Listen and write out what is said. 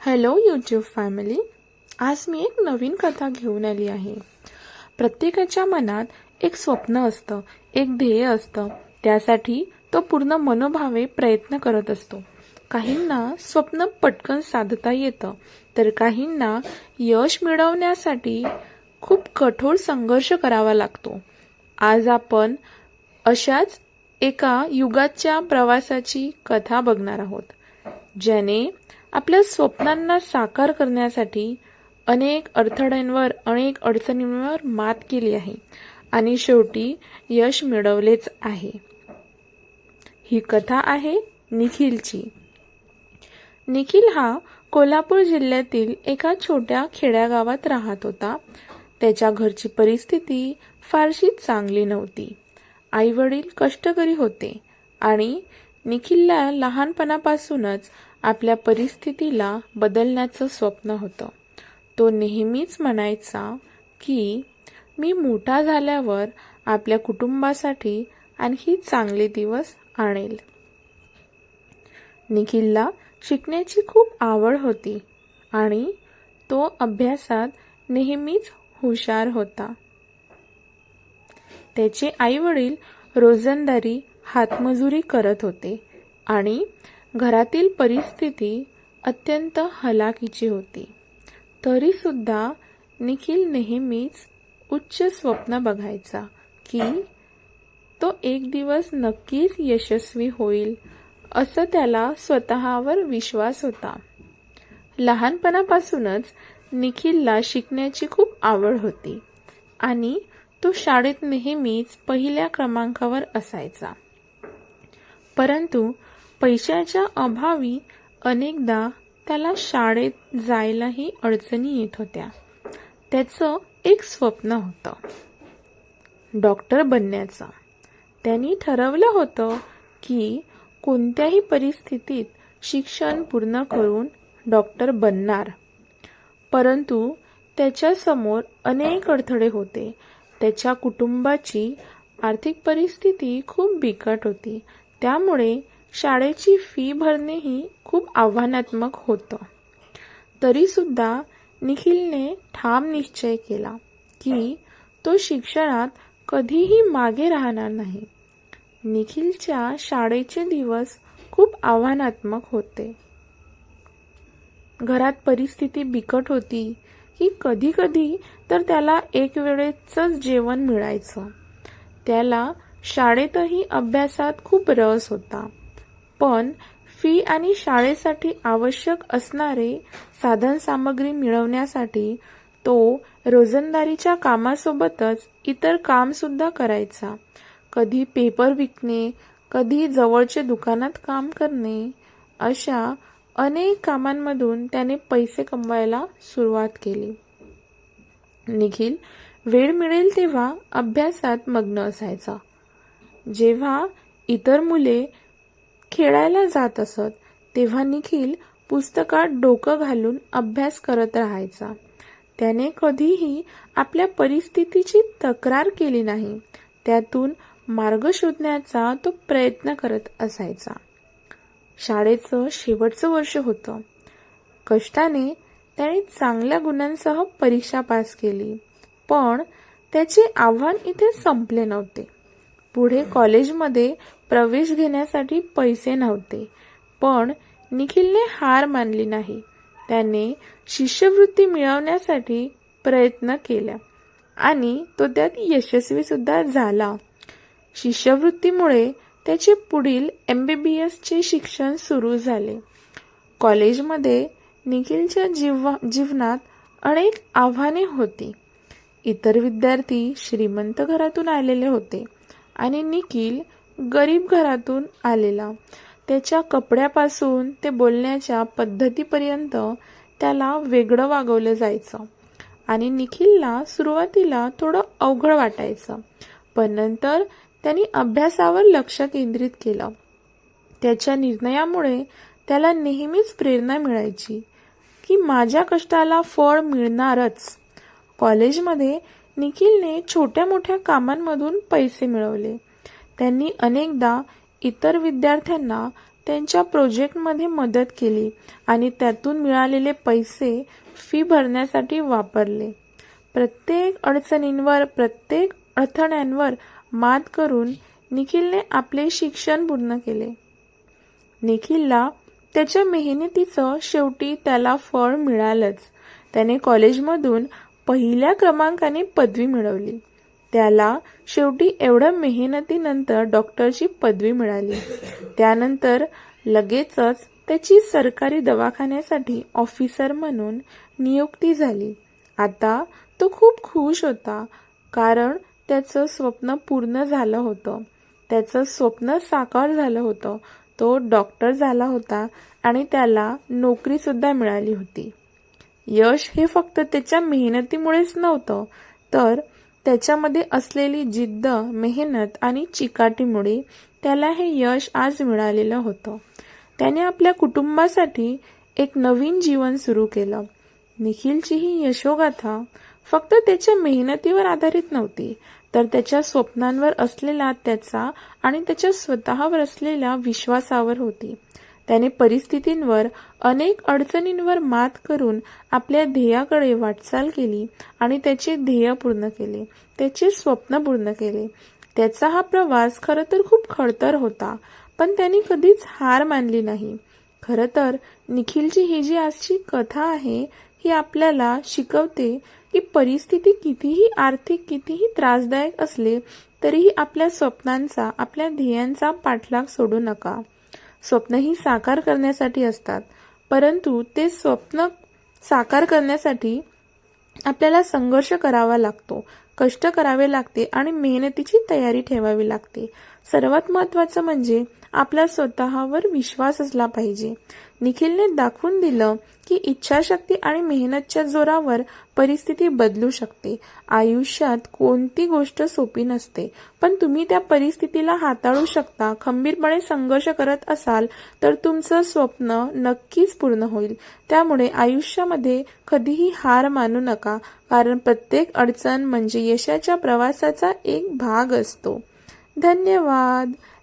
Hello YouTube family आज मी एक नवीन कथा घेऊन आली आहे. प्रत्येकाच्या मनात एक स्वप्न असतं एक ध्येय असतं. त्यासाठी तो पूर्ण मनोभावे प्रयत्न करत असतो. काहींना स्वप्न पटकन साधता येतं तर काहींना यश मिळवण्यासाठी खूप कठोर संघर्ष करावा लागतो. आज आपण अशाच एका युगाच्या प्रवासाची कथा बघणार आहोत ज्याने आपल्या स्वप्नांना साकार करण्यासाठी अनेक अडथळ्यांवर अनेक अडचणींवर मात केली आहे. आणि शेवटी यश मिळवलेच आहे. ही कथा आहे निखिलची. निखिल हा कोल्हापूर जिल्ह्यातील एका छोट्या खेड्यागावात राहत होता. त्याच्या घरची परिस्थिती फारशी चांगली नव्हती. आई वडील कष्टकरी होते आणि निखिलला लहानपणापासूनच आपल्या परिस्थितीला बदलण्याचं स्वप्न होतं. तो नेहमीच म्हणायचा की मी मोठा झाल्यावर आपल्या कुटुंबासाठी आणखी चांगले दिवस आणेल. निखिलला शिकण्याची खूप आवड होती आणि तो अभ्यासात नेहमीच हुशार होता. त्याचे आई वडील रोजंदारी हातमजुरी करत होते आणि घरातील परिस्थिती अत्यंत हलाखीची होती. तरीसुद्धा निखिल नेहमीच उच्च स्वप्न बघायचा की तो एक दिवस नक्कीच यशस्वी होईल असं त्याला स्वतःवर विश्वास होता. लहानपणापासूनच निखिलला शिकण्याची खूप आवड होती आणि तो शाळेत नेहमीच पहिल्या क्रमांकावर असायचा. परंतु पैशाच्या अभावी अनेकदा त्याला शाळेत जायलाही अडचणी येत होत्या. त्याचं एक स्वप्न होतं. डॉक्टर बनण्याचं. त्यांनी ठरवलं होतं की कोणत्याही परिस्थितीत शिक्षण पूर्ण करून डॉक्टर बनणार. परंतु त्याच्यासमोर अनेक अडथळे होते. त्याच्या कुटुंबाची आर्थिक परिस्थिती खूप बिकट होती. त्यामुळे शाळेची फी भरणेही खूप आव्हानात्मक होतं. तरीसुद्धा निखिलने ठाम निश्चय केला की तो शिक्षणात कधीही मागे राहणार नाही. निखिलच्या शाळेचे दिवस खूप आव्हानात्मक होते. घरात परिस्थिती बिकट होती की कधी कधी तर त्याला एक वेळेचंच जेवण मिळायचं. त्याला शाळेतही अभ्यासात खूप रस होता. पण फी आणि शाळेसाठी आवश्यक असणारे साधनसामग्री मिळवण्यासाठी तो रोजंदारीच्या कामासोबतच इतर कामसुद्धा करायचा. कधी पेपर विकणे कधी जवळचे दुकानात काम करणे अशा अनेक कामांमधून त्याने पैसे कमवायला सुरुवात केली. निखिल वेळ मिळेल तेव्हा अभ्यासात मग्न असायचा. जेव्हा इतर मुले खेळायला जात असत तेव्हा निखिल पुस्तकात डोकं घालून अभ्यास करत राहायचा. त्याने कधीही आपल्या परिस्थितीची तक्रार केली नाही. त्यातून मार्ग शोधण्याचा तो प्रयत्न करत असायचा. शाळेचं शेवटचं वर्ष होतं. कष्टाने त्याने चांगल्या गुणांसह परीक्षा पास केली पण त्याचे आव्हान इथे संपले नव्हते. पुढे कॉलेजमध्ये प्रवेश घेण्यासाठी पैसे नव्हते. पण निखिलने हार मानली नाही. त्याने शिष्यवृत्ती मिळवण्यासाठी प्रयत्न केला आणि तो त्यात यशस्वी सुद्धा झाला. शिष्यवृत्तीमुळे त्याचे पुढील एम बी बी एसचे शिक्षण सुरू झाले. कॉलेजमध्ये निखिलच्या जीवा जीवनात अनेक आव्हाने होती. इतर विद्यार्थी श्रीमंत घरातून आलेले होते. आणि निखिल गरीब घरातून आलेला. त्याच्या कपड्यापासून ते बोलण्याच्या पद्धतीपर्यंत त्याला वेगळं वागवलं जायचं. आणि निखिलला सुरुवातीला थोडं अवघड वाटायचं. पण नंतर त्यांनी अभ्यासावर लक्ष केंद्रित केलं. त्याच्या निर्णयामुळे त्याला नेहमीच प्रेरणा मिळायची की माझ्या कष्टाला फळ मिळणारच. कॉलेजमध्ये निखिलने छोट्या मोठ्या कामांमधून पैसे मिळवले. त्यांनी अनेकदा इतर विद्यार्थ्यांना त्यांच्या प्रोजेक्टमध्ये मदत केली आणि त्यातून मिळालेले पैसे फी भरण्यासाठी वापरले. प्रत्येक अडचणींवर प्रत्येक अडथळ्यांवर मात करून निखिलने आपले शिक्षण पूर्ण केले. निखिलला त्याच्या मेहनतीचं शेवटी त्याला फळ मिळालंच. त्याने कॉलेजमधून पहिल्या क्रमांकाने पदवी मिळवली. त्याला शेवटी एवढ्या मेहनतीनंतर डॉक्टरची पदवी मिळाली. त्यानंतर लगेचच त्याची सरकारी दवाखान्यासाठी ऑफिसर म्हणून नियुक्ती झाली. आता तो खूप खुश होता कारण त्याचं स्वप्न पूर्ण झालं होतं. त्याचं स्वप्न साकार झालं होतं. तो डॉक्टर झाला होता आणि त्याला नोकरीसुद्धा मिळाली होती. यश हे फक्त त्याच्या मेहनतीमुळेच नव्हतं तर त्याच्यामध्ये असलेली जिद्द मेहनत आणि चिकाटीमुळे त्याला हे यश आज मिळालेलं होतं. त्याने आपल्या कुटुंबासाठी एक नवीन जीवन सुरू केलं. निखिलची ही यशोगाथा फक्त त्याच्या मेहनतीवर आधारित नव्हती तर त्याच्या स्वप्नांवर असलेला त्याचा आणि त्याच्या स्वतःवर असलेल्या विश्वासावर होती. त्याने परिस्थितींवर अनेक अडचणींवर मात करून आपल्या ध्येयाकडे वाटचाल केली आणि त्याचे ध्येय पूर्ण केले. त्याचे स्वप्न पूर्ण केले. त्याचा हा प्रवास खरं तर खूप खडतर होता पण त्यांनी कधीच हार मानली नाही. खरं तर निखिलची ही जी आजची कथा आहे ही आपल्याला शिकवते की परिस्थिती कितीही आर्थिक कितीही त्रासदायक असले तरीही आपल्या स्वप्नांचा आपल्या ध्येयांचा पाठलाग सोडू नका. स्वप्नही साकार करण्यासाठी असतात. परंतु ते स्वप्न साकार करण्यासाठी आपल्याला संघर्ष करावा लागतो. कष्ट करावे लागते आणि मेहनतीची तयारी ठेवावी लागते. सर्वात महत्त्वाचं म्हणजे आपला स्वतःवर विश्वास असला पाहिजे. निखिलने दाखवून दिलं की इच्छाशक्ती आणि मेहनतच्या जोरावर परिस्थिती बदलू शकते. आयुष्यात कोणती गोष्ट सोपी नसते. पण तुम्ही त्या परिस्थितीला हाताळू शकता खंबीरपणे संघर्ष करत असाल तर तुमचं स्वप्न नक्कीच पूर्ण होईल. त्यामुळे आयुष्यामध्ये कधीही हार मानू नका कारण प्रत्येक अडचण म्हणजे यशाच्या प्रवासाचा एक भाग असतो. धन्यवाद!